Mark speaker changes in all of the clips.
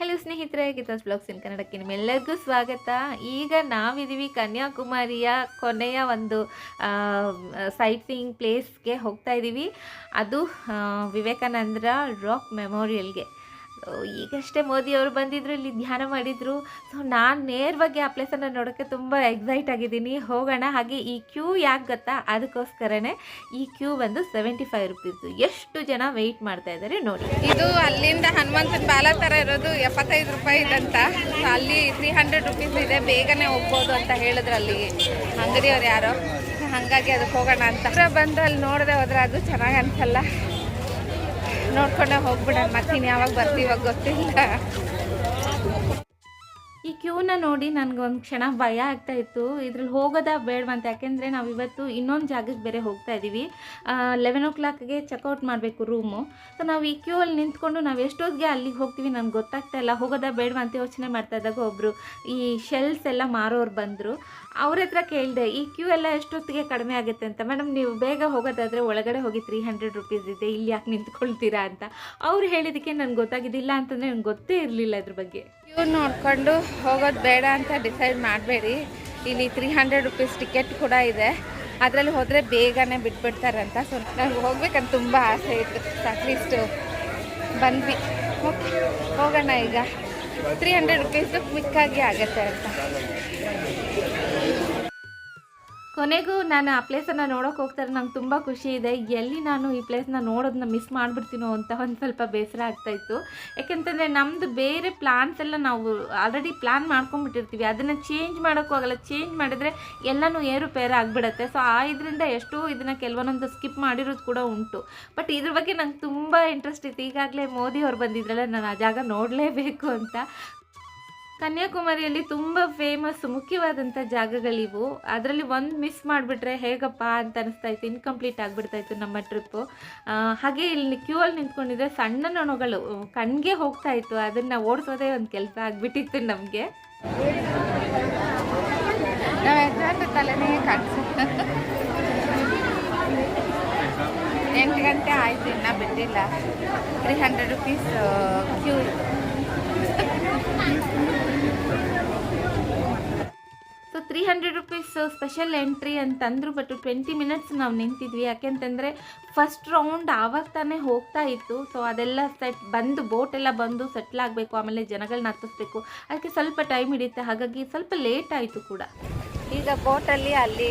Speaker 1: Hello ಸ್ನೇಹಿತರೆ, Geetha's blogs ಇನ್ ಕನ್ನಡಕ್ಕೆ ನಿಮ್ಮೆಲ್ಲರಿಗೂ ಸ್ವಾಗತ. ಈಗ ನಾವಿದ್ದೀವಿ ಕನ್ಯಾಕುಮಾರಿಯ ಕೊನೆಯ ಒಂದು ಸೈಟ್ ಸೀಯಿಂಗ್ ಪ್ಲೇಸ್ಗೆ ಹೋಗ್ತಾ ಇದ್ದೀವಿ ಅದು ವಿವೇಕಾನಂದರ ರಾಕ್ ಮೆಮೋರಿಯಲ್ಗೆ ಸೊ, ಮೋದಿ ಅವರು ಬಂದಿದ್ರು ಇಲ್ಲಿ ಧ್ಯಾನ ಮಾಡಿದರು. ಸೊ ನಾನು ನೇರವಾಗಿ ಆ ಪ್ಲೇಸನ್ನು ನೋಡೋಕ್ಕೆ ತುಂಬ ಎಕ್ಸೈಟ್ ಆಗಿದ್ದೀನಿ. ಹೋಗೋಣ. ಹಾಗೆ ಈ ಕ್ಯೂ ಯಾಕೆ ಗೊತ್ತಾ? ಅದಕ್ಕೋಸ್ಕರನೇ ಈ ಕ್ಯೂ ಬಂದು ಸೆವೆಂಟಿ ಫೈವ್ ರುಪೀಸು ಎಷ್ಟು ಜನ ವೆಯ್ಟ್ ಮಾಡ್ತಾ ಇದ್ದಾರೆ ನೋಡಿ.
Speaker 2: ಇದು ಅಲ್ಲಿಂದ ಹನುಮಂತನ ಬಾಲ ಥರ ಇರೋದು ಎಪ್ಪತ್ತೈದು ರೂಪಾಯಿ ಇದಂತ ಅಲ್ಲಿ ತ್ರೀ ಹಂಡ್ರೆಡ್ ರುಪೀಸ್ ಇದೆ. ಬೇಗನೆ ಹೋಗ್ಬೋದು ಅಂತ ಹೇಳಿದ್ರು ಅಲ್ಲಿ ಅಂಗಡಿಯವ್ರು ಯಾರೋ. ಹಾಗಾಗಿ ಅದಕ್ಕೆ ಹೋಗೋಣ ಅಂತ. ಬಂದು ಅಲ್ಲಿ ನೋಡದೆ ಹೋದ್ರೆ ಅದು ಚೆನ್ನಾಗಿ ಅನ್ಸಲ್ಲ. ನೋಡ್ಕೊಂಡೆ ಹೋಗ್ಬಿಡೋಣ. ಮತ್ತೀನಿ ಯಾವಾಗ ಬರ್ತೀವಾಗ ಗೊತ್ತಿಲ್ಲ.
Speaker 1: ಈ ಕ್ಯೂನ ನೋಡಿ ನನಗೆ ಒಂದು ಕ್ಷಣ ಭಯ ಆಗ್ತಾ ಇತ್ತು. ಇದ್ರಲ್ಲಿ ಹೋಗೋದಾ ಬೇಡವಂತ ಯಾಕೆಂದರೆ ನಾವು ಇವತ್ತು ಇನ್ನೊಂದು ಜಾಗಕ್ಕೆ ಬೇರೆ ಹೋಗ್ತಾ ಇದ್ದೀವಿ ಲೆವೆನ್ ಓ ಕ್ಲಾಕ್ಗೆ ಚೆಕ್ಔಟ್ ಮಾಡಬೇಕು ರೂಮು ಸೊ ನಾವು ಈ ಕ್ಯೂ ಅಲ್ಲಿ ನಿಂತ್ಕೊಂಡು ನಾವು ಎಷ್ಟೊತ್ತಿಗೆ ಅಲ್ಲಿಗೆ ಹೋಗ್ತೀವಿ ನನಗೆ ಗೊತ್ತಾಗ್ತಾ ಇಲ್ಲ. ಹೋಗೋದಾ ಬೇಡವಾ ಅಂತ ಯೋಚನೆ ಮಾಡ್ತಾ ಇದ್ದಾಗ ಒಬ್ಬರು ಈ ಶೆಲ್ಸ್ ಎಲ್ಲ ಮಾರೋರು ಬಂದರು. ಅವ್ರ ಹತ್ರ ಕೇಳಿದೆ, ಈ ಕ್ಯೂ ಎಲ್ಲ ಎಷ್ಟೊತ್ತಿಗೆ ಕಡಿಮೆ ಆಗುತ್ತೆ ಅಂತ? ಮೇಡಮ್, ನೀವು ಬೇಗ ಹೋಗೋದಾದರೆ ಒಳಗಡೆ ಹೋಗಿ ತ್ರೀ ಹಂಡ್ರೆಡ್ ರುಪೀಸ್ ಇದೆ. ಇಲ್ಲಿ ಯಾಕೆ ನಿಂತ್ಕೊಳ್ತೀರಾ? ಅಂತ. ಅವ್ರು ಹೇಳಿದ್ದಕ್ಕೆ ನನಗೆ ಗೊತ್ತಾಗಿದ್ದಿಲ್ಲ ಅಂತಂದರೆ ನನಗೆ ಗೊತ್ತೇ ಇರಲಿಲ್ಲ ಅದ್ರ ಬಗ್ಗೆ.
Speaker 2: ನೋಡ್ಕೊಂಡು ಹೋಗೋದು ಬೇಡ ಅಂತ ಡಿಸೈಡ್ ಮಾಡಬೇಡಿ. ಇಲ್ಲಿ ತ್ರೀ ಹಂಡ್ರೆಡ್ ರುಪೀಸ್ ಟಿಕೆಟ್ ಕೂಡ ಇದೆ. ಅದರಲ್ಲಿ ಹೋದರೆ ಬೇಗನೆ ಬಿಟ್ಬಿಡ್ತಾರಂತ ಸೊ ನನಗೆ ಹೋಗ್ಬೇಕಂತ ತುಂಬ ಆಸೆ ಇತ್ತು. ಅಟ್ಲೀಸ್ಟು ಬಂದ್ವಿ. ಓಕೆ ಹೋಗೋಣ ಈಗ. ತ್ರೀ ಹಂಡ್ರೆಡ್ ರುಪೀಸು ಕ್ವಿಕ್ಕಾಗಿ ಆಗುತ್ತೆ ಅಂತ.
Speaker 1: ಕೊನೆಗೂ ನಾನು ಆ ಪ್ಲೇಸನ್ನು ನೋಡೋಕೆ ಹೋಗ್ತಾರೆ, ನಂಗೆ ತುಂಬ ಖುಷಿ ಇದೆ. ಎಲ್ಲಿ ನಾನು ಈ ಪ್ಲೇಸ್ನ ನೋಡೋದನ್ನ ಮಿಸ್ ಮಾಡಿಬಿಡ್ತೀನೋ ಅಂತ ಒಂದು ಸ್ವಲ್ಪ ಬೇಸರ ಆಗ್ತಾಯಿತ್ತು ಯಾಕೆಂತಂದರೆ ನಮ್ಮದು ಬೇರೆ ಪ್ಲಾನ್ಸ್ ಎಲ್ಲ ನಾವು ಆಲ್ರೆಡಿ ಪ್ಲ್ಯಾನ್ ಮಾಡ್ಕೊಂಡ್ಬಿಟ್ಟಿರ್ತೀವಿ. ಅದನ್ನು ಚೇಂಜ್ ಮಾಡೋಕ್ಕೂ ಆಗಲ್ಲ. ಚೇಂಜ್ ಮಾಡಿದರೆ ಎಲ್ಲನೂ ಏರುಪೇರು ಆಗಿಬಿಡುತ್ತೆ. ಸೊ ಆ ಇದರಿಂದ ಎಷ್ಟೋ ಇದನ್ನು ಕೆಲವೊಂದೊಂದು ಸ್ಕಿಪ್ ಮಾಡಿರೋದು ಕೂಡ ಉಂಟು. ಬಟ್ ಇದ್ರ ಬಗ್ಗೆ ನಂಗೆ ತುಂಬ ಇಂಟ್ರೆಸ್ಟ್ ಇತ್ತು. ಈಗಾಗಲೇ ಮೋದಿ ಅವ್ರು ಬಂದಿದ್ರಲ್ಲ, ನಾನು ಆ ಜಾಗ ನೋಡಲೇಬೇಕು ಅಂತ. ಕನ್ಯಾಕುಮಾರಿಯಲ್ಲಿ ತುಂಬ ಫೇಮಸ್ ಮುಖ್ಯವಾದಂಥ ಜಾಗಗಳಿವು. ಅದರಲ್ಲಿ ಒಂದು ಮಿಸ್ ಮಾಡಿಬಿಟ್ರೆ ಹೇಗಪ್ಪ ಅಂತ ಅನಿಸ್ತಾ ಇತ್ತು ಇನ್ಕಂಪ್ಲೀಟ್ ಆಗಿಬಿಡ್ತಾ ಇತ್ತು ನಮ್ಮ ಟ್ರಿಪ್ಪು ಹಾಗೆ ಇಲ್ಲಿ ಕ್ಯೂ ಅಲ್ಲಿ ನಿಂತ್ಕೊಂಡಿದ್ರೆ ಸಣ್ಣ ನೊಣಗಳು ಕಣ್ಗೆ ಹೋಗ್ತಾ ಇತ್ತು. ಅದನ್ನು ಓಡಿಸೋದೇ ಒಂದು ಕೆಲಸ ಆಗಿಬಿಟ್ಟಿತ್ತು ನಮಗೆ.
Speaker 2: ಎಂಟು ಗಂಟೆ ಆಯಿತು, ಇನ್ನೂ ಬಿಟ್ಟಿಲ್ಲ. Three hundred rupees queue
Speaker 1: so three hundred rupees special entry ಅಂತಂದ್ರು ಬಟ್ ಟ್ವೆಂಟಿ ಮಿನಿಟ್ಸ್ ನಾವು ನಿಂತಿದ್ವಿ. ಯಾಕೆಂತಂದರೆ ಫಸ್ಟ್ ರೌಂಡ್ ಆವಾಗ ತಾನೇ ಹೋಗ್ತಾ ಇತ್ತು. ಸೊ ಅದೆಲ್ಲ ಸೆಟ್ ಬಂದು ಬೋಟ್ ಎಲ್ಲ ಬಂದು ಸೆಟ್ಲ್ ಆಗಬೇಕು. ಆಮೇಲೆ ಜನಗಳನ್ನ ಹತ್ತಿಸ್ಬೇಕು. ಅದಕ್ಕೆ ಸ್ವಲ್ಪ ಟೈಮ್ ಹಿಡಿಯುತ್ತೆ ಹಾಗಾಗಿ ಸ್ವಲ್ಪ ಲೇಟ್ ಆಯಿತು ಕೂಡ.
Speaker 2: ಈಗ ಬೋಟಲ್ಲಿ ಅಲ್ಲಿ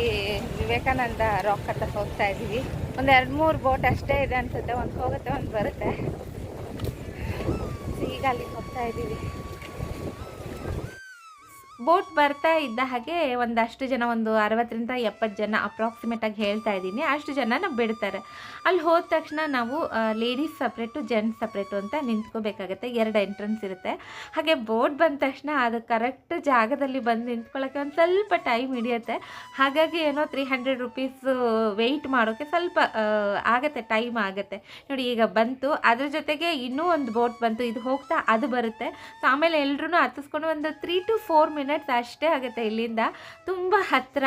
Speaker 2: ವಿವೇಕಾನಂದ ರಾಕ್ ಅಂತ ಹೋಗ್ತಾ ಇದ್ದೀವಿ. ಒಂದು ಎರಡು ಮೂರು ಬೋಟ್ ಅಷ್ಟೇ ಇದೆ ಅನ್ಸುತ್ತೆ. ಒಂದು ಹೋಗುತ್ತೆ, ಒಂದು ಬರುತ್ತೆ. ಈಗ ಅಲ್ಲಿಗೆ ಹೋಗ್ತಾ ಇದ್ದೀವಿ.
Speaker 1: ಬೋಟ್ ಬರ್ತಾ ಇದ್ದ ಹಾಗೆ ಒಂದಷ್ಟು ಜನ, ಒಂದು ಅರವತ್ತರಿಂದ ಎಪ್ಪತ್ತು ಜನ ಅಪ್ರಾಕ್ಸಿಮೇಟಾಗಿ ಹೇಳ್ತಾ ಇದ್ದೀನಿ. ಅಷ್ಟು ಜನನ ಬಿಡ್ತಾರೆ. ಅಲ್ಲಿ ಹೋದ ತಕ್ಷಣ ನಾವು ಲೇಡೀಸ್ ಸಪ್ರೇಟು ಜೆಂಟ್ಸ್ ಸಪ್ರೇಟು ಅಂತ ನಿಂತ್ಕೋಬೇಕಾಗತ್ತೆ. ಎರಡು ಎಂಟ್ರೆನ್ಸ್ ಇರುತ್ತೆ. ಹಾಗೆ ಬೋಟ್ ಬಂದ ತಕ್ಷಣ ಅದು ಕರೆಕ್ಟ್ ಜಾಗದಲ್ಲಿ ಬಂದು ನಿಂತ್ಕೊಳ್ಳೋಕ್ಕೆ ಒಂದು ಸ್ವಲ್ಪ ಟೈಮ್ ಹಿಡಿಯುತ್ತೆ. ಹಾಗಾಗಿ ಏನೋ ತ್ರೀ ಹಂಡ್ರೆಡ್ ರುಪೀಸು ವೆಯ್ಟ್ ಮಾಡೋಕ್ಕೆ ಸ್ವಲ್ಪ ಆಗುತ್ತೆ ಟೈಮ್ ಆಗುತ್ತೆ. ನೋಡಿ, ಈಗ ಬಂತು. ಅದ್ರ ಜೊತೆಗೆ ಇನ್ನೂ ಒಂದು ಬೋಟ್ ಬಂತು. ಇದು ಹೋಗ್ತಾ ಅದು ಬರುತ್ತೆ. ಸೊ, ಆಮೇಲೆ ಎಲ್ಲರೂ ಹತ್ತಿಸ್ಕೊಂಡು ಒಂದು ತ್ರೀ ಟು ಫೋರ್ ಮಿನಿಟ್ಸ್ ಅಷ್ಟೇ ಆಗುತ್ತೆ ಇಲ್ಲಿಂದ. ತುಂಬ ಹತ್ತಿರ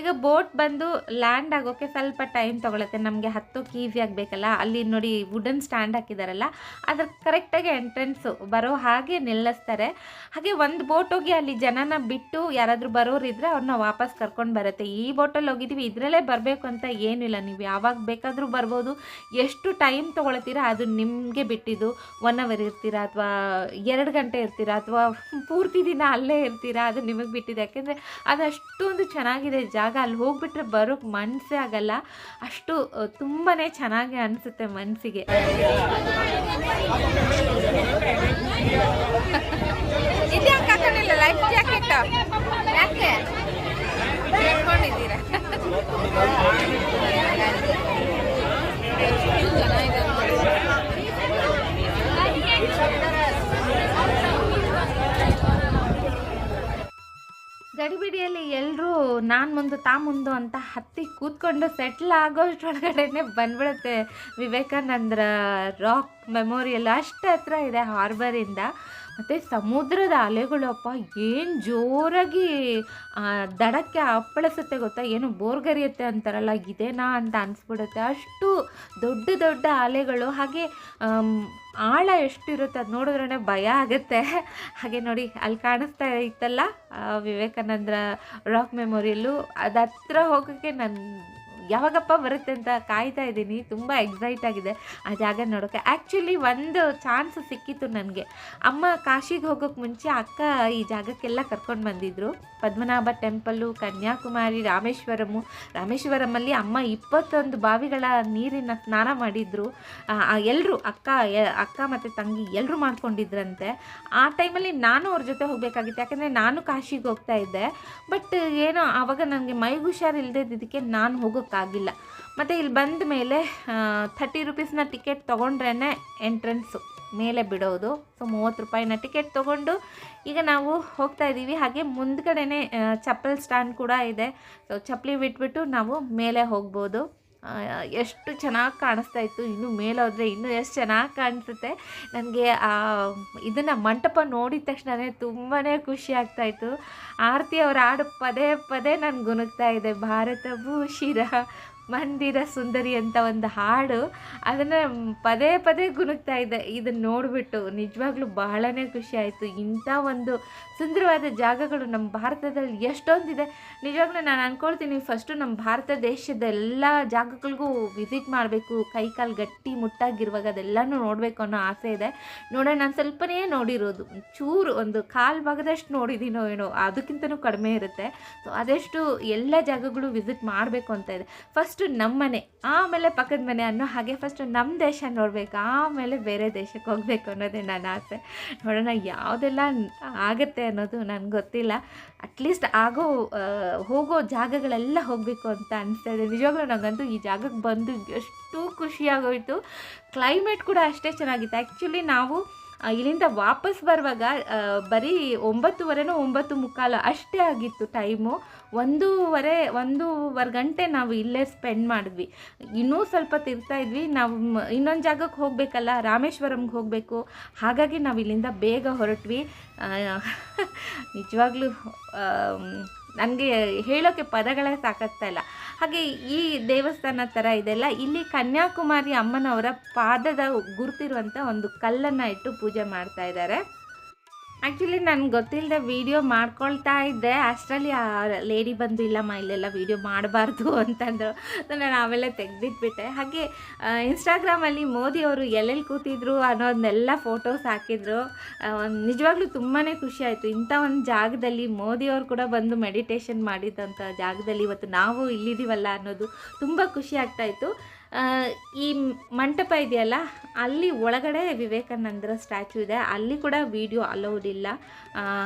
Speaker 1: ಈಗ ಬೋಟ್ ಬಂದು ಲ್ಯಾಂಡ್ ಆಗೋಕ್ಕೆ ಸ್ವಲ್ಪ ಟೈಮ್ ತೊಗೊಳುತ್ತೆ. ನಮಗೆ ಹತ್ತೋಕೆ ಈಸಿ ಆಗಬೇಕಲ್ಲ, ಅಲ್ಲಿ ನೋಡಿ ವುಡನ್ ಸ್ಟ್ಯಾಂಡ್ ಹಾಕಿದಾರಲ್ಲ, ಅದ್ರ ಕರೆಕ್ಟಾಗಿ ಎಂಟ್ರೆನ್ಸು ಬರೋ ಹಾಗೆ ನಿಲ್ಲಿಸ್ತಾರೆ. ಹಾಗೆ ಒಂದು ಬೋಟ್ ಹೋಗಿ ಅಲ್ಲಿ ಜನನ ಬಿಟ್ಟು ಯಾರಾದರೂ ಬರೋರಿದ್ರೆ ಅವ್ರನ್ನ ವಾಪಸ್ ಕರ್ಕೊಂಡು ಬರುತ್ತೆ. ಈ ಬೋಟಲ್ಲಿ ಹೋಗಿದ್ದೀವಿ, ಇದರಲ್ಲೇ ಬರಬೇಕು ಅಂತ ಏನಿಲ್ಲ. ನೀವು ಯಾವಾಗ ಬೇಕಾದರೂ ಬರ್ಬೋದು. ಎಷ್ಟು ಟೈಮ್ ತೊಗೊಳತ್ತೀರಾ ಅದು ನಿಮಗೆ ಬಿಟ್ಟಿದ್ದು. ಒನ್ ಅವರ್ ಇರ್ತೀರಾ ಅಥವಾ ಎರಡು ಗಂಟೆ ಇರ್ತೀರಾ ಅಥವಾ ಪೂರ್ತಿ ದಿನ ಅಲ್ಲೇ ಇರ್ತೀರಾ ಅದು ನಿಮಗೆ ಬಿಟ್ಟಿದೆ ಯಾಕೆಂದರೆ ಅದು ಅಷ್ಟೊಂದು ಚೆನ್ನಾಗಿದೆ ಜಾಗ ಅಲ್ಲಿ ಹೋಗ್ಬಿಟ್ರೆ ಬರೋಕೆ ಮನಸ್ಸೇ ಆಗಲ್ಲ. ಅಷ್ಟು ತುಂಬಾ ಚೆನ್ನಾಗಿ ಅನಿಸುತ್ತೆ ಮನಸ್ಸಿಗೆ ಮುಂದೆ ತಾ ಮುಂದು ಅಂತ ಹತ್ತಿ ಕೂತ್ಕೊಂಡು ಸೆಟ್ಲ್ ಆಗೋಷ್ಟೊಳಗಡೆನೆ ಬಂದ್ಬಿಡುತ್ತೆ ವಿವೇಕಾನಂದರ ರಾಕ್ ಮೆಮೋರಿಯಲ್ ಅಷ್ಟು ಹತ್ರ ಇದೆ ಹಾರ್ಬರಿಂದ ಮತ್ತು ಸಮುದ್ರದ ಅಲೆಗಳಪ್ಪ, ಏನು ಜೋರಾಗಿ ದಡಕ್ಕೆ ಅಪ್ಪಳಿಸುತ್ತೆ ಗೊತ್ತಾ? ಏನು ಬೋರ್ಗರಿಯುತ್ತೆ ಅಂತಾರಲ್ಲ, ಇದೇನಾ ಅಂತ ಅನಿಸ್ಬಿಡುತ್ತೆ. ಅಷ್ಟು ದೊಡ್ಡ ದೊಡ್ಡ ಅಲೆಗಳು, ಹಾಗೆ ಆಳ ಎಷ್ಟಿರುತ್ತೆ ಅದು ನೋಡಿದ್ರೇ ಭಯ ಆಗುತ್ತೆ. ಹಾಗೆ ನೋಡಿ, ಅಲ್ಲಿ ಕಾಣಿಸ್ತಾ ಇತ್ತಲ್ಲ ವಿವೇಕಾನಂದರ ರಾಕ್ ಮೆಮೊರಿಯಲ್ಲು ಅದು ಹತ್ರ ಹೋಗೋಕ್ಕೆ ನಾನು ಯಾವಾಗಪ್ಪ ಬರುತ್ತೆ ಅಂತ ಕಾಯ್ತಾ ಇದ್ದೀನಿ. ತುಂಬ ಎಕ್ಸೈಟ್ ಆಗಿದೆ. ಆ ಜಾಗ ನೋಡೋಕ್ಕೆ ಆ್ಯಕ್ಚುಲಿ ಒಂದು ಚಾನ್ಸ್ ಸಿಕ್ಕಿತ್ತು ನನಗೆ. ಅಮ್ಮ ಕಾಶಿಗೆ ಹೋಗೋಕ್ಕೆ ಮುಂಚೆ ಅಕ್ಕ ಈ ಜಾಗಕ್ಕೆಲ್ಲ ಕರ್ಕೊಂಡು ಬಂದಿದ್ದರು ಪದ್ಮನಾಭ ಟೆಂಪಲ್ಲು ಕನ್ಯಾಕುಮಾರಿ, ರಾಮೇಶ್ವರಮು. ರಾಮೇಶ್ವರಮಲ್ಲಿ ಅಮ್ಮ ಇಪ್ಪತ್ತೊಂದು ಬಾವಿಗಳ ನೀರಿನ ಸ್ನಾನ ಮಾಡಿದ್ರು. ಎಲ್ಲರೂ ಅಕ್ಕ ಅಕ್ಕ ಮತ್ತು ತಂಗಿ ಎಲ್ಲರೂ ಮಾಡ್ಕೊಂಡಿದ್ರಂತೆ. ಆ ಟೈಮಲ್ಲಿ ನಾನು ಅವ್ರ ಜೊತೆ ಹೋಗಬೇಕಾಗಿತ್ತು. ಯಾಕಂದರೆ ನಾನು ಕಾಶಿಗೆ ಹೋಗ್ತಾ ಇದ್ದೆ. ಬಟ್ ಏನೋ ಆವಾಗ ನನಗೆ ಮೈಗೆ ಹುಷಾರು ಇಲ್ಲದಿದ್ದಕ್ಕೆ ನಾನು ಹೋಗೋಕ್ಕಾಗಿಲ್ಲ ಮತ್ತು ಇಲ್ಲಿ ಬಂದ ಮೇಲೆ ಥರ್ಟಿ ರುಪೀಸ್ನ ಟಿಕೆಟ್ ತೊಗೊಂಡ್ರೇ ಎಂಟ್ರೆನ್ಸು ಮೇಲೆ ಬಿಡೋದು. ಸೊ ಮೂವತ್ತು ರೂಪಾಯಿನ ಟಿಕೆಟ್ ತೊಗೊಂಡು ಈಗ ನಾವು ಹೋಗ್ತಾ ಇದ್ದೀವಿ ಹಾಗೆ ಮುಂದ್ಗಡೆನೇ ಚಪ್ಪಲ್ ಸ್ಟ್ಯಾಂಡ್ ಕೂಡ ಇದೆ. ಸೊ ಚಪ್ಪಲಿ ಬಿಟ್ಬಿಟ್ಟು ನಾವು ಮೇಲೆ ಹೋಗ್ಬೋದು. ಎಷ್ಟು ಚೆನ್ನಾಗಿ ಕಾಣಿಸ್ತಾ ಇತ್ತು, ಇನ್ನು ಮೇಲೆ ಹೋದರೆ ಇನ್ನೂ ಎಷ್ಟು ಚೆನ್ನಾಗಿ ಕಾಣಿಸುತ್ತೆ. ನನಗೆ, ಆ, ಇದನ್ನು ಮಂಟಪ ನೋಡಿದ ತಕ್ಷಣವೇ ತುಂಬಾ ಖುಷಿ ಆಗ್ತಾಯಿತ್ತು ಆರತಿ ಅವರ ಹಾಡು ಪದೇ ಪದೇ ನಾನು ಗುನುಗ್ತಾ ಇದೆ, ಭಾರತ ಭೂಷಿರ ಮಂದಿರ ಸುಂದರಿ ಅಂತ ಒಂದು ಹಾಡು ಅದನ್ನು ಪದೇ ಪದೇ ಗುನುಗ್ತಾ ಇದೆ. ಇದನ್ನು ನೋಡಿಬಿಟ್ಟು ನಿಜವಾಗ್ಲೂ ಬಹಳನೇ ಖುಷಿ ಆಯಿತು. ಇಂಥ ಒಂದು ಸುಂದರವಾದ ಜಾಗಗಳು ನಮ್ಮ ಭಾರತದಲ್ಲಿ ಎಷ್ಟೊಂದಿದೆ. ನಿಜವಾಗ್ಲೂ ನಾನು ಅಂದ್ಕೊಳ್ತೀನಿ ಫಸ್ಟು ನಮ್ಮ ಭಾರತ ದೇಶದ ಎಲ್ಲ ಜಾಗಗಳಿಗೂ ವಿಸಿಟ್ ಮಾಡಬೇಕು. ಕೈ ಕಾಲು ಗಟ್ಟಿ ಮುಟ್ಟಾಗಿರುವಾಗ ಅದೆಲ್ಲನೂ ನೋಡಬೇಕು ಅನ್ನೋ ಆಸೆ ಇದೆ. ನೋಡೋಣ, ನಾನು ಸ್ವಲ್ಪನೇ ನೋಡಿರೋದು. ಚೂರು ಒಂದು ಕಾಲು ಭಾಗದಷ್ಟು ನೋಡಿದ್ದೀನೋ ಏನೋ, ಅದಕ್ಕಿಂತನೂ ಕಡಿಮೆ ಇರುತ್ತೆ. ಸೊ ಅದೆಷ್ಟು ಎಲ್ಲ ಜಾಗಗಳು ವಿಸಿಟ್ ಮಾಡಬೇಕು ಅಂತ ಇದೆ. ಫಸ್ಟು ನಮ್ಮ ಮನೆ ಆಮೇಲೆ ಪಕ್ಕದ ಮನೆ ಅನ್ನೋ ಹಾಗೆ ಫಸ್ಟು ನಮ್ಮ ದೇಶ ನೋಡಬೇಕು, ಆಮೇಲೆ ಬೇರೆ ದೇಶಕ್ಕೆ ಹೋಗಬೇಕು ಅನ್ನೋದೇ ನನ್ನ ಆಸೆ. ನೋಡೋಣ ಯಾವುದೆಲ್ಲ ಆಗುತ್ತೆ ಅನ್ನೋದು ನನಗೆ ಗೊತ್ತಿಲ್ಲ. ಅಟ್ಲೀಸ್ಟ್ ಆಗೋ ಹೋಗೋ ಜಾಗಗಳೆಲ್ಲ ಹೋಗಬೇಕು ಅಂತ ಅನಿಸ್ತಾ ಇದೆ. ನಿಜವಾಗ್ಲೂ ನನಗಂತೂ ಈ ಜಾಗಕ್ಕೆ ಬಂದು ಎಷ್ಟು ಖುಷಿಯಾಗೋಯಿತು. ಕ್ಲೈಮೇಟ್ ಕೂಡ ಅಷ್ಟೇ ಚೆನ್ನಾಗಿತ್ತು. ಆ್ಯಕ್ಚುಲಿ ನಾವು ಇಲ್ಲಿಂದ ವಾಪಸ್ ಬರುವಾಗ ಬರೀ ಒಂಬತ್ತುವರೆನೋ ಒಂಬತ್ತು ಮುಕ್ಕಾಲು ಅಷ್ಟೇ ಆಗಿತ್ತು ಟೈಮು ಒಂದೂವರೆ ಒಂದೂವರೆ ಗಂಟೆ ನಾವು ಇಲ್ಲೇ ಸ್ಪೆಂಡ್ ಮಾಡಿದ್ವಿ. ಇನ್ನೂ ಸ್ವಲ್ಪ ತಿರ್ತಾ ಇದ್ವಿ. ನಾವು ಇನ್ನೊಂದು ಜಾಗಕ್ಕೆ ಹೋಗಬೇಕಲ್ಲ, ರಾಮೇಶ್ವರಂಗೆ ಹೋಗಬೇಕು. ಹಾಗಾಗಿ ನಾವು ಇಲ್ಲಿಂದ ಬೇಗ ಹೊರಟ್ವಿ. ನಿಜವಾಗ್ಲೂ ನನಗೆ ಹೇಳೋಕ್ಕೆ ಪದಗಳೇ ಸಾಕಾಗ್ತಾ ಇಲ್ಲ. ಹಾಗೆ ಈ ದೇವಸ್ಥಾನ ಥರ ಇದೆಲ್ಲ, ಇಲ್ಲಿ ಕನ್ಯಾಕುಮಾರಿ ಅಮ್ಮನವರ ಪಾದದ ಗುರುತಿರುವಂಥ ಒಂದು ಕಲ್ಲನ್ನು ಇಟ್ಟು ಪೂಜೆ ಮಾಡ್ತಾ ಇದ್ದಾರೆ. ಆ್ಯಕ್ಚುಲಿ ನನಗೆ ಗೊತ್ತಿಲ್ಲದೆ ವೀಡಿಯೋ ಮಾಡ್ಕೊಳ್ತಾ ಇದ್ದೆ. ಅಷ್ಟರಲ್ಲಿ ಆ ಲೇಡಿ ಬಂದು ಇಲ್ಲಮ್ಮ ಇಲ್ಲೆಲ್ಲ ವೀಡಿಯೋ ಮಾಡಬಾರ್ದು ಅಂತಂದರು. ನಾನು ಆಮೇಲೆ ತೆಗೆದಿಟ್ಬಿಟ್ಟೆ. ಹಾಗೆ ಇನ್ಸ್ಟಾಗ್ರಾಮಲ್ಲಿ ಮೋದಿ ಅವರು ಎಲ್ಲೆಲ್ಲಿ ಕೂತಿದ್ರು ಅನ್ನೋದನ್ನೆಲ್ಲ ಫೋಟೋಸ್ ಹಾಕಿದ್ರು. ನಿಜವಾಗ್ಲೂ ತುಂಬಾ ಖುಷಿ ಆಯಿತು. ಇಂಥ ಒಂದು ಜಾಗದಲ್ಲಿ ಮೋದಿಯವರು ಕೂಡ ಬಂದು ಮೆಡಿಟೇಷನ್ ಮಾಡಿದ್ದಂಥ ಜಾಗದಲ್ಲಿ ಇವತ್ತು ನಾವು ಇಲ್ಲಿದ್ದೀವಲ್ಲ ಅನ್ನೋದು ತುಂಬ ಖುಷಿ ಆಗ್ತಾಯಿತ್ತು ಈ ಮಂಟಪ ಇದೆಯಲ್ಲ, ಅಲ್ಲಿ ಒಳಗಡೆ ವಿವೇಕಾನಂದರ ಸ್ಟ್ಯಾಚು ಇದೆ. ಅಲ್ಲಿ ಕೂಡ ವಿಡಿಯೋ ಅಲೌಡ್ ಇಲ್ಲ.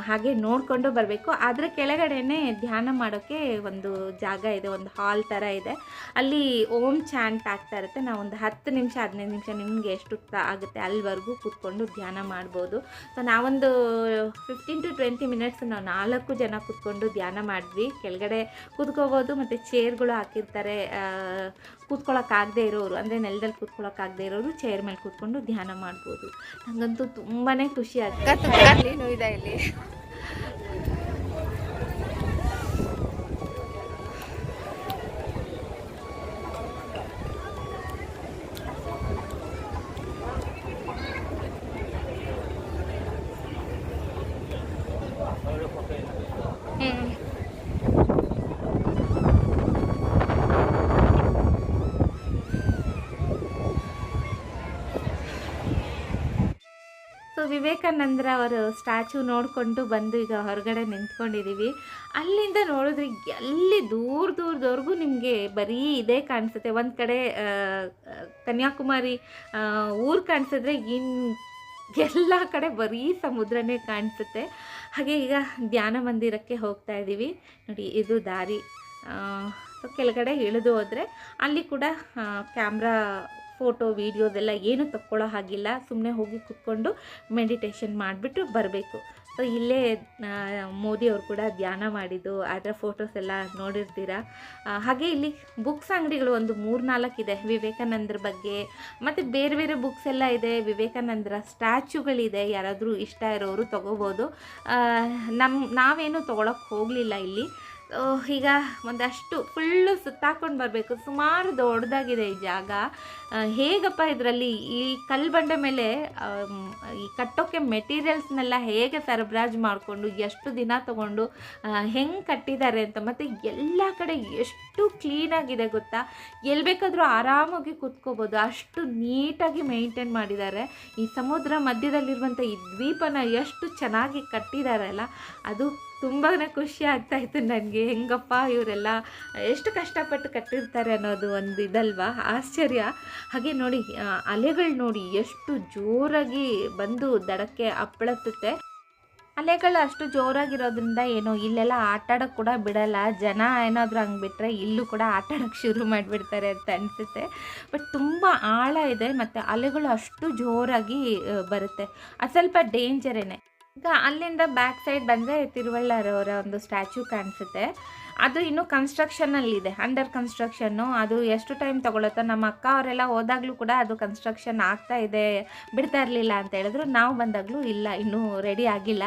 Speaker 1: ಹಾಗೆ ನೋಡಿಕೊಂಡು ಬರಬೇಕು. ಅದರ ಕೆಳಗಡೆನೆ ಧ್ಯಾನ ಮಾಡೋಕ್ಕೆ ಒಂದು ಜಾಗ ಇದೆ, ಒಂದು ಹಾಲ್ ಥರ ಇದೆ. ಅಲ್ಲಿ ಓಮ್ ಚಾಂಟ್ ಆಗ್ತಾ ಇರುತ್ತೆ. ನಾವು ಒಂದು ಹತ್ತು ನಿಮಿಷ, ಹದಿನೈದು ನಿಮಿಷ ನಿಮಗೆ ಎಷ್ಟು ಆಗುತ್ತೆ ಅಲ್ಲಿವರೆಗೂ ಕೂತ್ಕೊಂಡು ಧ್ಯಾನ ಮಾಡ್ಬೋದು. ಸೊ ನಾವೊಂದು ಫಿಫ್ಟೀನ್ ಟು ಟ್ವೆಂಟಿ ಮಿನಿಟ್ಸ್ ನಾವು ನಾಲ್ಕು ಜನ ಕೂತ್ಕೊಂಡು ಧ್ಯಾನ ಮಾಡಿದ್ವಿ. ಕೆಳಗಡೆ ಕೂತ್ಕೋಬೋದು, ಮತ್ತು ಚೇರ್ಗಳು ಹಾಕಿರ್ತಾರೆ. ಕೂತ್ಕೊಳ್ಳೋಕ್ಕಾಗದೇ ಇರೋರು, ಅಂದರೆ ನೆಲದಲ್ಲಿ ಕೂತ್ಕೊಳ್ಳೋಕ್ಕಾಗದೇ ಇರೋರು ಚೇರ್ ಮೇಲೆ ಕೂತ್ಕೊಂಡು ಧ್ಯಾನ ಮಾಡ್ಬೋದು. ನನಗಂತೂ ತುಂಬಾ ಖುಷಿ ಆಗ್ತದೆ.
Speaker 2: ಇಲ್ಲಿ.
Speaker 1: ವಿವೇಕಾನಂದರ ಅವರು ಸ್ಟ್ಯಾಚು ನೋಡಿಕೊಂಡು ಬಂದು ಈಗ ಹೊರಗಡೆ ನಿಂತ್ಕೊಂಡಿದ್ದೀವಿ ಅಲ್ಲಿಂದ ನೋಡಿದ್ರೆ ಎಲ್ಲಿ ದೂರ ದೂರದವರೆಗೂ ನಿಮಗೆ ಬರೀ ಇದೇ ಕಾಣಿಸುತ್ತೆ. ಒಂದು ಕಡೆ ಕನ್ಯಾಕುಮಾರಿ ಊರು ಕಾಣಿಸಿದ್ರೆ ಇನ್ನು ಎಲ್ಲ ಕಡೆ ಬರೀ ಸಮುದ್ರನೇ ಕಾಣಿಸುತ್ತೆ. ಹಾಗೆ ಈಗ ಧ್ಯಾನ ಮಂದಿರಕ್ಕೆ ಹೋಗ್ತಾ ಇದ್ದೀವಿ ನೋಡಿ, ಇದು ದಾರಿ. ಕೆಳಗಡೆ ಇಳಿದು ಹೋದರೆ ಅಲ್ಲಿ ಕೂಡ ಕ್ಯಾಮ್ರಾ ಫೋಟೋ ವೀಡಿಯೋಸ್ ಎಲ್ಲ ಏನು ತಕ್ಕೊಳ್ಳೋ ಹಾಗಿಲ್ಲ. ಸುಮ್ಮನೆ ಹೋಗಿ ಕುತ್ಕೊಂಡು ಮೆಡಿಟೇಷನ್ ಮಾಡಿಬಿಟ್ಟು ಬರಬೇಕು. ಸೊ ಇಲ್ಲೇ ಮೋದಿ ಅವರು ಕೂಡ ಧ್ಯಾನ ಮಾಡಿದ್ದು. ಅದರ ಫೋಟೋಸ್ ಎಲ್ಲ ನೋಡಿರ್ತೀರ? ಹಾಗೆ ಇಲ್ಲಿ ಬುಕ್ಸ್ ಅಂಗಡಿಗಳು ಒಂದು ಮೂರು ಇದೆ. ವಿವೇಕಾನಂದರ ಬಗ್ಗೆ, ಮತ್ತು ಬೇರೆ ಬೇರೆ ಬುಕ್ಸ್ ಎಲ್ಲ ಇದೆ. ವಿವೇಕಾನಂದರ ಸ್ಟ್ಯಾಚ್ಯುಗಳಿದೆ ಯಾರಾದರೂ ಇಷ್ಟ ಇರೋರು ತೊಗೋಬೋದು. ನಮ್ಮ ನಾವೇನು ತೊಗೊಳಕ್ಕೆ ಹೋಗಲಿಲ್ಲ ಇಲ್ಲಿ. ಈಗ ಒಂದಷ್ಟು ಫುಲ್ಲು ಸುತ್ತಾಕೊಂಡು ಬರಬೇಕು. ಸುಮಾರು ದೊಡ್ಡದಾಗಿದೆ ಈ ಜಾಗ. ಹೇಗಪ್ಪ ಇದರಲ್ಲಿ? ಈ ಕಲ್ಲು ಬಂಡೆ ಮೇಲೆ ಈ ಕಟ್ಟೋಕ್ಕೆ ಮೆಟೀರಿಯಲ್ಸ್ನೆಲ್ಲ ಹೇಗೆ ಸರಬರಾಜು ಮಾಡಿಕೊಂಡು, ಎಷ್ಟು ದಿನ ತಗೊಂಡು ಹೆಂಗೆ ಕಟ್ಟಿದ್ದಾರೆ ಅಂತ ಮತ್ತು ಎಲ್ಲ ಕಡೆ ಎಷ್ಟು ಕ್ಲೀನಾಗಿದೆ ಗೊತ್ತಾ? ಎಲ್ಲಿ ಬೇಕಾದರೂ ಆರಾಮಾಗಿ ಕೂತ್ಕೋಬೋದು. ಅಷ್ಟು ನೀಟಾಗಿ ಮೇಂಟೈನ್ ಮಾಡಿದ್ದಾರೆ. ಈ ಸಮುದ್ರ ಮಧ್ಯದಲ್ಲಿರುವಂಥ ಈ ದ್ವೀಪನ ಎಷ್ಟು ಚೆನ್ನಾಗಿ ಕಟ್ಟಿದ್ದಾರೆ ಅಲ್ಲ ಅದು ತುಂಬಾ ಖುಷಿ ಆಗ್ತಾ ಇತ್ತು ನನಗೆ. ಹೆಂಗಪ್ಪ ಇವರೆಲ್ಲ ಎಷ್ಟು ಕಷ್ಟಪಟ್ಟು ಕಟ್ಟಿರ್ತಾರೆ ಅನ್ನೋದು ಒಂದು ಇದಲ್ವಾ? ಆಶ್ಚರ್ಯ. ಹಾಗೆ ನೋಡಿ ಅಲೆಗಳು ನೋಡಿ ಎಷ್ಟು ಜೋರಾಗಿ ಬಂದು ದಡಕ್ಕೆ ಅಪ್ಪಳತ್ತುತ್ತೆ. ಅಲೆಗಳು ಅಷ್ಟು ಜೋರಾಗಿರೋದ್ರಿಂದ ಏನೋ ಇಲ್ಲೆಲ್ಲ ಆಟ ಆಡೋಕ್ಕೆ ಕೂಡ ಬಿಡಲ್ಲ. ಜನ ಏನಾದರೂ ಹಂಗೆ ಬಿಟ್ಟರೆ ಇಲ್ಲೂ ಕೂಡ ಆಟ ಆಡೋಕ್ಕೆ ಶುರು ಮಾಡಿಬಿಡ್ತಾರೆ ಅಂತ ಅನಿಸುತ್ತೆ. ಬಟ್ ತುಂಬ ಆಳ ಇದೆ ಮತ್ತು ಅಲೆಗಳು ಅಷ್ಟು ಜೋರಾಗಿ ಬರುತ್ತೆ. ಅದು ಸ್ವಲ್ಪ ಡೇಂಜರೇನೆ. ಈಗ ಅಲ್ಲಿಂದ ಬ್ಯಾಕ್ ಸೈಡ್ ಬಂದರೆ ತಿರುವಳ್ಳರವರ ಒಂದು ಸ್ಟ್ಯಾಚ್ಯೂ ಕಾಣಿಸುತ್ತೆ. ಅದು ಇನ್ನೂ ಕನ್ಸ್ಟ್ರಕ್ಷನಲ್ಲಿದೆ ಅಂಡರ್ ಕನ್ಸ್ಟ್ರಕ್ಷನ್ನು ಅದು ಎಷ್ಟು ಟೈಮ್ ತೊಗೊಳುತ್ತೋ, ನಮ್ಮ ಅಕ್ಕ ಅವರೆಲ್ಲ ಹೋದಾಗಲೂ ಕೂಡ ಅದು ಕನ್ಸ್ಟ್ರಕ್ಷನ್ ಆಗ್ತಾ ಇದೆ, ಬಿಡ್ತಾ ಇರಲಿಲ್ಲ ಅಂತ ಹೇಳಿದ್ರು. ನಾವು ಬಂದಾಗಲೂ ಇಲ್ಲ, ಇನ್ನೂ ರೆಡಿ ಆಗಿಲ್ಲ.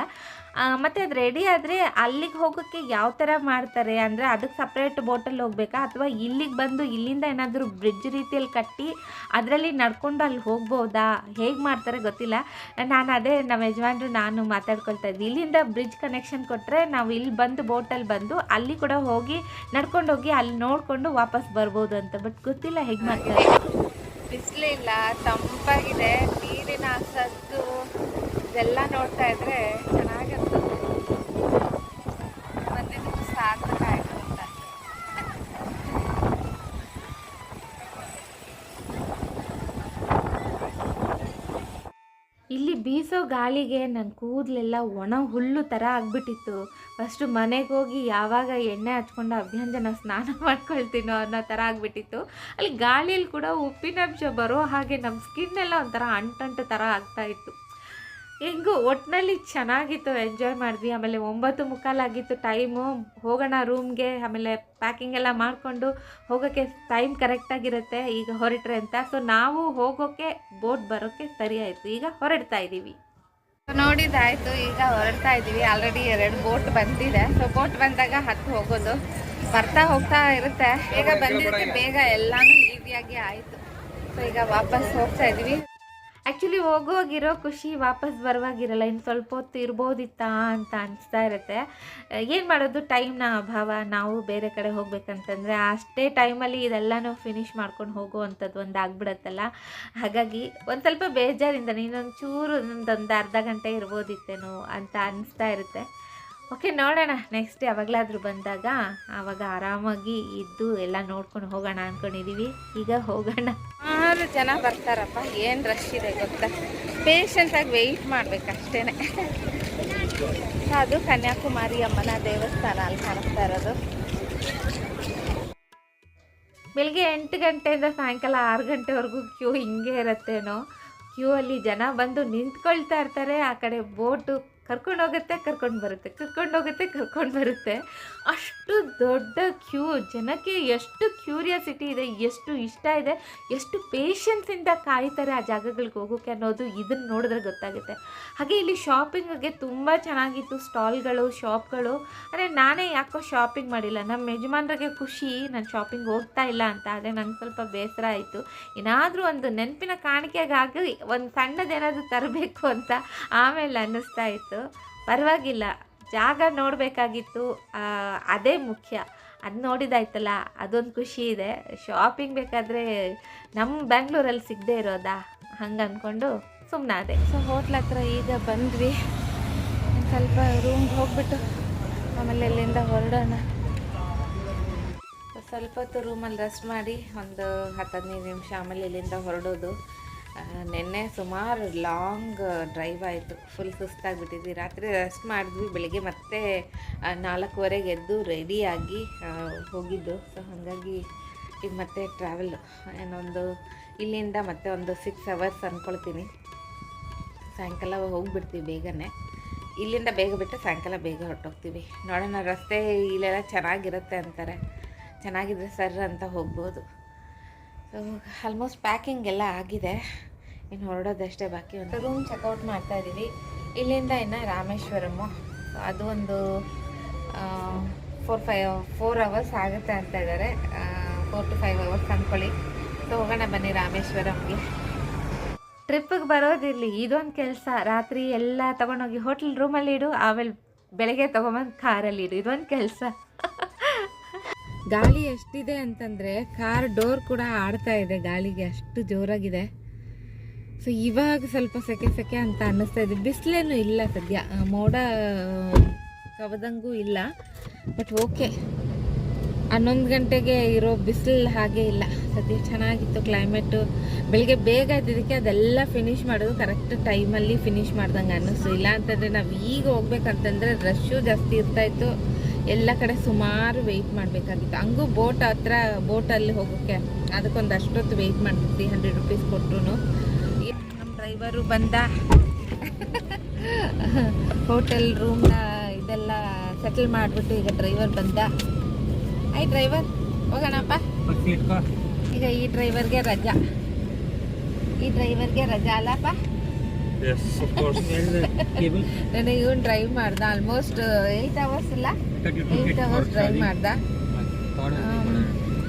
Speaker 1: ಮತ್ತು ಅದು ರೆಡಿ ಆದರೆ ಅಲ್ಲಿಗೆ ಹೋಗೋಕ್ಕೆ ಯಾವ ಥರ ಮಾಡ್ತಾರೆ? ಅಂದರೆ ಅದಕ್ಕೆ ಸಪ್ರೇಟ್ ಬೋಟಲ್ಲಿ ಹೋಗ್ಬೇಕಾ? ಅಥವಾ ಇಲ್ಲಿಗೆ ಬಂದು ಇಲ್ಲಿಂದ ಏನಾದರೂ ಬ್ರಿಡ್ಜ್ ರೀತಿಯಲ್ಲಿ ಕಟ್ಟಿ ಅದರಲ್ಲಿ ನಡ್ಕೊಂಡು ಅಲ್ಲಿ ಹೋಗ್ಬೋದಾ? ಹೇಗೆ ಮಾಡ್ತಾರೆ ಗೊತ್ತಿಲ್ಲ. ನಾನು ಅದೇ ನಮ್ಮ ಯಜಮಾನ್ರು ನಾನು ಮಾತಾಡ್ಕೊಳ್ತಾ ಇದ್ದೆ ಇಲ್ಲಿಂದ ಬ್ರಿಡ್ಜ್ ಕನೆಕ್ಷನ್ ಕೊಟ್ಟರೆ ನಾವು ಇಲ್ಲಿ ಬಂದು ಬೋಟಲ್ಲಿ ಬಂದು ಅಲ್ಲಿ ಕೂಡ ಹೋಗಿ ನಡ್ಕೊಂಡು ಹೋಗಿ ಅಲ್ಲಿ ನೋಡಿಕೊಂಡು ವಾಪಸ್ ಬರ್ಬೋದು ಅಂತ. ಬಟ್ ಗೊತ್ತಿಲ್ಲ ಹೇಗೆ ಮಾಡ್ತಾರೆ.
Speaker 2: ಬಿಸಿಲಿಲ್ಲ ತಂಪಾಗಿದೆ, ನೀರಿನ ಸದ್ದು ಇದೆಲ್ಲ ನೋಡ್ತಾ ಇದ್ರೆ ಚೆನ್ನಾಗಿ ಅನ್ಸುತ್ತೆ ಬಂದಿದ್ದಕ್ಕೆ ಸಾರ್ಥಕ ಆಯ್ತು ಅಂತ
Speaker 1: ಇಲ್ಲಿ ಬೀಸೋ ಗಾಳಿಗೆ ನನ್ನ ಕೂದಲೆಲ್ಲ ಒಣ ಹುಲ್ಲು ಥರ ಆಗಿಬಿಟ್ಟಿತ್ತು. ಫಸ್ಟು ಮನೆಗೆ ಹೋಗಿ ಯಾವಾಗ ಎಣ್ಣೆ ಹಚ್ಕೊಂಡು ಅಭ್ಯಂಜನ ಸ್ನಾನ ಮಾಡ್ಕೊಳ್ತೀನೋ ಅನ್ನೋ ಥರ ಆಗಿಬಿಟ್ಟಿತ್ತು. ಅಲ್ಲಿ ಗಾಳಿಯಲ್ಲಿ ಕೂಡ ಉಪ್ಪಿನಂಶ ಬರೋ ಹಾಗೆ ನಮ್ಮ ಸ್ಕಿನ್ನೆಲ್ಲ ಒಂಥರ ಅಂಟಂಟು ಥರ ಆಗ್ತಾ ಇತ್ತು. ಹೆಂಗು ಒಟ್ಟಿನಲ್ಲಿ ಚೆನ್ನಾಗಿತ್ತು ಎಂಜಾಯ್ ಮಾಡಿದ್ವಿ. ಆಮೇಲೆ ಒಂಬತ್ತು ಮುಕ್ಕಾಲಾಗಿತ್ತು ಟೈಮು ಹೋಗೋಣ ರೂಮ್ಗೆ ಆಮೇಲೆ ಪ್ಯಾಕಿಂಗ್ ಎಲ್ಲ ಮಾಡಿಕೊಂಡು ಹೋಗೋಕ್ಕೆ ಟೈಮ್ ಕರೆಕ್ಟಾಗಿರುತ್ತೆ ಈಗ ಹೊರಟ್ರೆ ಅಂತ. ಸೊ ನಾವು ಹೋಗೋಕ್ಕೆ ಬೋಟ್ ಬರೋಕ್ಕೆ ಸರಿ ಆಯಿತು. ಈಗ ಹೊರಡ್ತಾ ಇದ್ದೀವಿ.
Speaker 2: ನೋಡಿದಾಯ್ತು. ಈಗ ಹೊರಡ್ತಾ ಇದ್ದೀವಿ. ಆಲ್ರೆಡಿ ಎರಡು ಬೋಟ್ ಬಂದಿದೆ. ಸೊ ಬೋಟ್ ಬಂದಾಗ ಹತ್ತು ಹೋಗೋದು. ಬರ್ತಾ ಹೋಗ್ತಾ ಇರುತ್ತೆ. ಬೇಗ ಬಂದಿದ್ದಕ್ಕೆ ಬೇಗ ಎಲ್ಲಾನು ಈಸಿಯಾಗಿ ಆಯಿತು. ಸೊ ಈಗ ವಾಪಸ್ ಹೋಗ್ತಾ ಇದೀವಿ
Speaker 1: ಆ್ಯಕ್ಚುಲಿ ಹೋಗೋಗಿರೋ ಖುಷಿ ವಾಪಸ್ ಬರುವಾಗಿರಲ್ಲ. ಇನ್ನು ಸ್ವಲ್ಪ ಹೊತ್ತು ಇರ್ಬೋದಿತ್ತಾ ಅಂತ ಅನಿಸ್ತಾ ಇರುತ್ತೆ. ಏನು ಮಾಡೋದು? ಟೈಮ್ನ ಅಭಾವ. ನಾವು ಬೇರೆ ಕಡೆ ಹೋಗ್ಬೇಕಂತಂದರೆ ಅಷ್ಟೇ ಟೈಮಲ್ಲಿ ಇದೆಲ್ಲನೂ ಫಿನಿಶ್ ಮಾಡ್ಕೊಂಡು ಹೋಗುವಂಥದ್ದು ಒಂದು ಆಗ್ಬಿಡತ್ತಲ್ಲ. ಹಾಗಾಗಿ ಒಂದು ಸ್ವಲ್ಪ ಬೇಜಾರಿಂದ ಇನ್ನೊಂದು ಚೂರು ಒಂದೊಂದು ಅರ್ಧ ಗಂಟೆ ಇರ್ಬೋದಿತ್ತೇನೋ ಅಂತ ಅನಿಸ್ತಾ ಇರುತ್ತೆ. ಓಕೆ ನೋಡೋಣ. ನೆಕ್ಸ್ಟ್ ಯಾವಾಗಲಾದರೂ ಬಂದಾಗ ಆವಾಗ ಆರಾಮಾಗಿ ಇದ್ದು ಎಲ್ಲ ನೋಡ್ಕೊಂಡು ಹೋಗೋಣ ಅಂದ್ಕೊಂಡಿದ್ದೀವಿ ಈಗ ಹೋಗೋಣ.
Speaker 2: ಆರು ಜನ ಬರ್ತಾರಪ್ಪ. ಏನು ರಶ್ ಇದೆ ಗೊತ್ತಾ? ಪೇಷಂಟಾಗಿ ವೆಯ್ಟ್ ಮಾಡಬೇಕಷ್ಟೇ ಅದು ಕನ್ಯಾಕುಮಾರಿ ಅಮ್ಮನ ದೇವಸ್ಥಾನ ಅಲ್ಲಿ ಕಾಣಿಸ್ತಾ ಇರೋದು.
Speaker 1: ಬೆಳಿಗ್ಗೆ ಎಂಟು ಗಂಟೆಯಿಂದ ಸಾಯಂಕಾಲ ಆರು ಗಂಟೆವರೆಗೂ ಕ್ಯೂ ಹಿಂಗೆ ಇರುತ್ತೇನೋ. ಕ್ಯೂ ಅಲ್ಲಿ ಜನ ಬಂದು ನಿಂತ್ಕೊಳ್ತಾ ಇರ್ತಾರೆ. ಆ ಕಡೆ ಬೋಟು ಕರ್ಕೊಂಡು ಹೋಗುತ್ತೆ ಕರ್ಕೊಂಡು ಬರುತ್ತೆ ಕರ್ಕೊಂಡು ಹೋಗುತ್ತೆ ಕರ್ಕೊಂಡು ಬರುತ್ತೆ. ಅಷ್ಟು ದೊಡ್ಡ ಕ್ಯೂ, ಜನಕ್ಕೆ ಎಷ್ಟು ಕ್ಯೂರಿಯಾಸಿಟಿ ಇದೆ, ಎಷ್ಟು ಇಷ್ಟ ಇದೆ, ಎಷ್ಟು ಪೇಷನ್ಸಿಂದ ಕಾಯ್ತಾರೆ ಆ ಜಾಗಗಳಿಗೆ ಹೋಗೋಕೆ ಅನ್ನೋದು ಇದನ್ನು ನೋಡಿದ್ರೆ ಗೊತ್ತಾಗುತ್ತೆ. ಹಾಗೆ ಇಲ್ಲಿ ಶಾಪಿಂಗ್ಗೆ ತುಂಬ ಚೆನ್ನಾಗಿತ್ತು ಸ್ಟಾಲ್ಗಳು, ಶಾಪ್ಗಳು. ಅಂದರೆ ನಾನೇ ಯಾಕೋ ಶಾಪಿಂಗ್ ಮಾಡಿಲ್ಲ, ನಮ್ಮ ಯಜಮಾನ್ರಿಗೆ ಖುಷಿ, ನಾನು ಶಾಪಿಂಗ್ ಹೋಗ್ತಾ ಇಲ್ಲ ಅಂತ, ಆದರೆ ನಂಗೆ ಸ್ವಲ್ಪ ಬೇಸರ ಆಯಿತು. ಏನಾದರೂ ಒಂದು ನೆನಪಿನ ಕಾಣಿಕೆಗಾಗಿ ಒಂದು ಸಣ್ಣದೇನಾದರೂ ತರಬೇಕು ಅಂತ ಆಮೇಲೆ ಅನ್ನಿಸ್ತಾ ಇತ್ತು. ಪರವಾಗಿಲ್ಲ. ಜಾಗ ನೋಡಬೇಕಾಗಿತ್ತು. ಅದೇ ಮುಖ್ಯ. ಅದು ನೋಡಿದಾಯ್ತಲ್ಲ, ಅದೊಂದು ಖುಷಿ ಇದೆ. ಶಾಪಿಂಗ್ ಬೇಕಾದರೆ ನಮ್ಮ ಬ್ಯಾಂಗ್ಳೂರಲ್ಲಿ ಸಿಗದೆ ಇರೋದಾ? ಹಂಗೆ ಅಂದ್ಕೊಂಡು ಸುಮ್ಮನಾದೆ
Speaker 2: ಸೊ ಹೋಟ್ಲ್ ಹತ್ರ ಈಗ ಬಂದ್ವಿ. ಸ್ವಲ್ಪ ರೂಮ್ಗೆ ಹೋಗ್ಬಿಟ್ಟು ಆಮೇಲೆ ಇಲ್ಲಿಂದ ಹೊರಡೋಣ.
Speaker 1: ಸ್ವಲ್ಪ ಹೊತ್ತು ರೂಮಲ್ಲಿ ರೆಸ್ಟ್ ಮಾಡಿ, ಒಂದು ಹತ್ತು ಹದಿನೈದು ನಿಮಿಷ ಆಮೇಲೆ ಇಲ್ಲಿಂದ ಹೊರಡೋದು. ನೆನ್ನೆ ಸುಮಾರು ಲಾಂಗ್ ಡ್ರೈವ್ ಆಯಿತು. ಫುಲ್ ಸುಸ್ತಾಗಿಬಿಟ್ಟಿದ್ವಿ. ರಾತ್ರಿ ರೆಸ್ಟ್ ಮಾಡಿದ್ವಿ. ಬೆಳಿಗ್ಗೆ ಮತ್ತೆ ನಾಲ್ಕೂವರೆಗೆ ಎದ್ದು ರೆಡಿಯಾಗಿ ಹೋಗಿದ್ದು. ಸೊ ಹಾಗಾಗಿ ಈಗ ಮತ್ತೆ ಟ್ರಾವೆಲ್ ಏನೊಂದು, ಇಲ್ಲಿಂದ ಮತ್ತೆ ಒಂದು ಸಿಕ್ಸ್ ಅವರ್ಸ್ ಅಂದ್ಕೊಳ್ತೀನಿ ಸಾಯಂಕಾಲ ಹೋಗಿಬಿಡ್ತೀವಿ ಬೇಗನೆ. ಇಲ್ಲಿಂದ ಬೇಗ ಬಿಟ್ಟು ಸಾಯಂಕಾಲ ಬೇಗ ಹೊರಟೋಗ್ತೀವಿ. ನೋಡೋಣ, ರಸ್ತೆ ಇಲ್ಲೆಲ್ಲ ಚೆನ್ನಾಗಿರುತ್ತೆ ಅಂತಾರೆ. ಚೆನ್ನಾಗಿದ್ರೆ ಸರ್ ಅಂತ ಹೋಗ್ಬೋದು. ಆಲ್ಮೋಸ್ಟ್ ಪ್ಯಾಕಿಂಗ್ ಎಲ್ಲ ಆಗಿದೆ. ಇನ್ನು ಹೊರಡೋದಷ್ಟೇ ಬಾಕಿ ಒಂದು ರೂಮ್ ಚೆಕ್ಔಟ್ ಮಾಡ್ತಾ ಇದ್ದೀವಿ. ಇಲ್ಲಿಂದ ಇನ್ನು ರಾಮೇಶ್ವರಮು ಅದು ಒಂದು
Speaker 2: ಫೋರ್ ಫೈವ್ ಫೋರ್ ಅವರ್ಸ್ ಆಗುತ್ತೆ ಅಂತ ಇದ್ದಾರೆ ಫೋರ್ ಟು ಫೈವ್ ಅವರ್ಸ್ ಅಂದ್ಕೊಳ್ಳಿ ಸೊ ಹೋಗೋಣ ಬನ್ನಿ ರಾಮೇಶ್ವರಂಗೆ.
Speaker 1: ಟ್ರಿಪ್ಪಿಗೆ ಬರೋದಿರಲಿ ಇದೊಂದು ಕೆಲಸ. ರಾತ್ರಿ ಎಲ್ಲ ತಗೊಂಡೋಗಿ ಹೋಟೆಲ್ ರೂಮಲ್ಲಿ ಇಡು. ಆಮೇಲೆ ಬೆಳಗ್ಗೆ ತೊಗೊಂಬಂದು ಕಾರಲ್ಲಿ ಇಡು. ಇದೊಂದು ಕೆಲಸ.
Speaker 2: ಗಾಳಿ ಎಷ್ಟಿದೆ ಅಂತಂದರೆ ಕಾರ್ ಡೋರ್ ಕೂಡ ಆಡ್ತಾ ಇದೆ, ಗಾಳಿಗೆ ಅಷ್ಟು ಜೋರಾಗಿದೆ. ಸೊ ಇವಾಗ ಸ್ವಲ್ಪ ಸೆಕೆ ಸೆಕೆ ಅಂತ ಅನ್ನಿಸ್ತಾ ಇದೆ. ಬಿಸಿಲೇನು ಇಲ್ಲ ಸದ್ಯ. ಮೋಡ ಕವದಂಗೂ ಇಲ್ಲ. ಬಟ್ ಓಕೆ ಹನ್ನೊಂದು ಗಂಟೆಗೆ ಇರೋ ಬಿಸಿಲು ಹಾಗೆ ಇಲ್ಲ. ಸದ್ಯ ಚೆನ್ನಾಗಿತ್ತು ಕ್ಲೈಮೇಟು ಬೆಳಿಗ್ಗೆ ಬೇಗ ಇದ್ದಿದ್ದಕ್ಕೆ ಅದೆಲ್ಲ ಫಿನಿಶ್ ಮಾಡೋದು ಕರೆಕ್ಟ್ ಟೈಮಲ್ಲಿ ಫಿನಿಶ್ ಮಾಡ್ದಂಗೆ ಅನ್ನಿಸ್ತು. ಇಲ್ಲ ಅಂತಂದರೆ ನಾವು ಈಗ ಹೋಗ್ಬೇಕಂತಂದರೆ ರಶ್ಶು ಜಾಸ್ತಿ ಇರ್ತಾಯಿತ್ತು ಎಲ್ಲ ಕಡೆ ಸುಮಾರು ವೆಯ್ಟ್ ಮಾಡಬೇಕಾಗಿತ್ತು. ಹಂಗೂ ಬೋಟ್ ಹತ್ರ ಬೋಟಲ್ಲಿ ಹೋಗೋಕ್ಕೆ ಅದಕ್ಕೊಂದು ಅಷ್ಟೊತ್ತು ವೆಯ್ಟ್ ಮಾಡಿದ್ವಿ ತ್ರೀ ಹಂಡ್ರೆಡ್ ರುಪೀಸ್ ಕೊಟ್ಟರು ನಮ್ಮ ಡ್ರೈವರು ಬಂದ ಹೋಟೆಲ್ ರೂಮ್ನ ಇದೆಲ್ಲ ಸೆಟಲ್ ಮಾಡಿಬಿಟ್ಟು ಈಗ ಡ್ರೈವರ್ ಬಂದ. ಆಯ್ತು ಡ್ರೈವರ್ ಹೋಗೋಣಪ್ಪ. ಈಗ ಈ ಡ್ರೈವರ್ಗೆ ರಜಾ. ಈ ಡ್ರೈವರ್ಗೆ ರಜಾ ಅಲ್ಲಪ್ಪ. ನನಗೆ ಇವನ್ ಡ್ರೈವ್ ಮಾಡ್ದ. ಆಲ್ಮೋಸ್ಟ್ ಏಯ್ಟ್ ಅವರ್ಸ್ ಇಲ್ಲ? Eight hours drive. ಮಾಡ್ದ.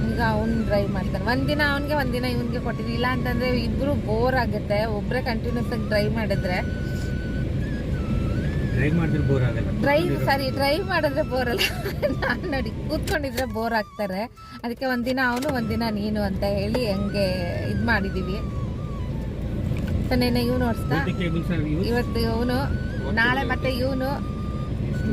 Speaker 2: ಈಗ ಅವ್ನು ಡ್ರೈವ್ ಮಾಡ್ತಾನೆ. ಒಂದಿನ ಅವನಿಗೆ ಒಂದಿನ ಇವನಿಗೆ ಕೊಟ್ಟಿದ್ದೀನಿ ಇಲ್ಲ ಅಂತಂದ್ರೆ ಇಬ್ರು ಬೋರ್ ಆಗುತ್ತೆ. ಒಬ್ಬರೇ ಕಂಟಿನ್ಯೂಸ್ ಆಗಿ ಡ್ರೈವ್ ಮಾಡಿದ್ರೆ.
Speaker 3: ಡ್ರೈವ್ ಮಾಡಿದ್ರೆ ಬೋರ್ ಆಗಲ್ಲ.
Speaker 2: ಡ್ರೈವ್ ಸಾರಿ ಡ್ರೈವ್ ಮಾಡಿದ್ರೆ ಬೋರ್ ಅಲ್ಲ. ನಾನು ನೋಡಿ ಕೂತ್ಕೊಂಡಿದ್ರೆ ಬೋರ್ ಆಗ್ತಾರೆ. ಅದಕ್ಕೆ ಒಂದಿನ ಅವನು ಒಂದಿನ ನೀನು ಅಂತ ಹೇಳಿ ಹಂಗೆ ಇದು ಮಾಡಿದೀವಿ. ಸೊ ನೆನ್ನೆ ಇವನು
Speaker 3: ಯೂಸ್
Speaker 2: ಇವತ್ತು ಇವನು ನಾಳೆ ಮತ್ತೆ ಇವನು.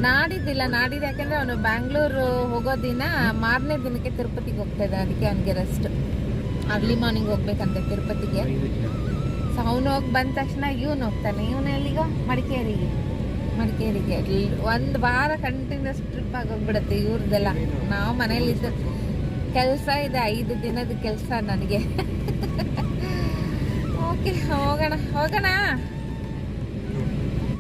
Speaker 2: ನಾಡಿದ್ದಿಲ್ಲ ನಾಡಿದ್ದು ಯಾಕಂದ್ರೆ ಅವನು ಬ್ಯಾಂಗ್ಳೂರು ಹೋಗೋ ದಿನ ಮಾರನೇ ದಿನಕ್ಕೆ ತಿರುಪತಿಗೆ ಹೋಗ್ತಾ ಇದ್ದ ಅದಕ್ಕೆ ಅವನಿಗೆ ರೆಸ್ಟ್ ಅರ್ಲಿ ಮಾರ್ನಿಂಗ್ ಹೋಗ್ಬೇಕಂತೆ ತಿರುಪತಿಗೆ. ಸೊ ಅವನು ಹೋಗಿ ಬಂದ ತಕ್ಷಣ ಇವನು ಹೋಗ್ತಾನೆ. ಇವನು ಎಲ್ಲಿಗ? ಮಡಿಕೇರಿಗೆ. ಮಡಿಕೇರಿಗೆ. ಒಂದು ವಾರ ಕಂಟಿನ್ಯೂಸ್ ಟ್ರಿಪ್ ಆಗಿ ಹೋಗ್ಬಿಡುತ್ತೆ ಇವ್ರದ್ದೆಲ್ಲ ನಾವು ಮನೇಲಿದ್ದು ಕೆಲಸ ಇದೆ ಐದು ದಿನದ ಕೆಲಸ ನನಗೆ. ಓಕೆ ಹೋಗೋಣ ಹೋಗೋಣ.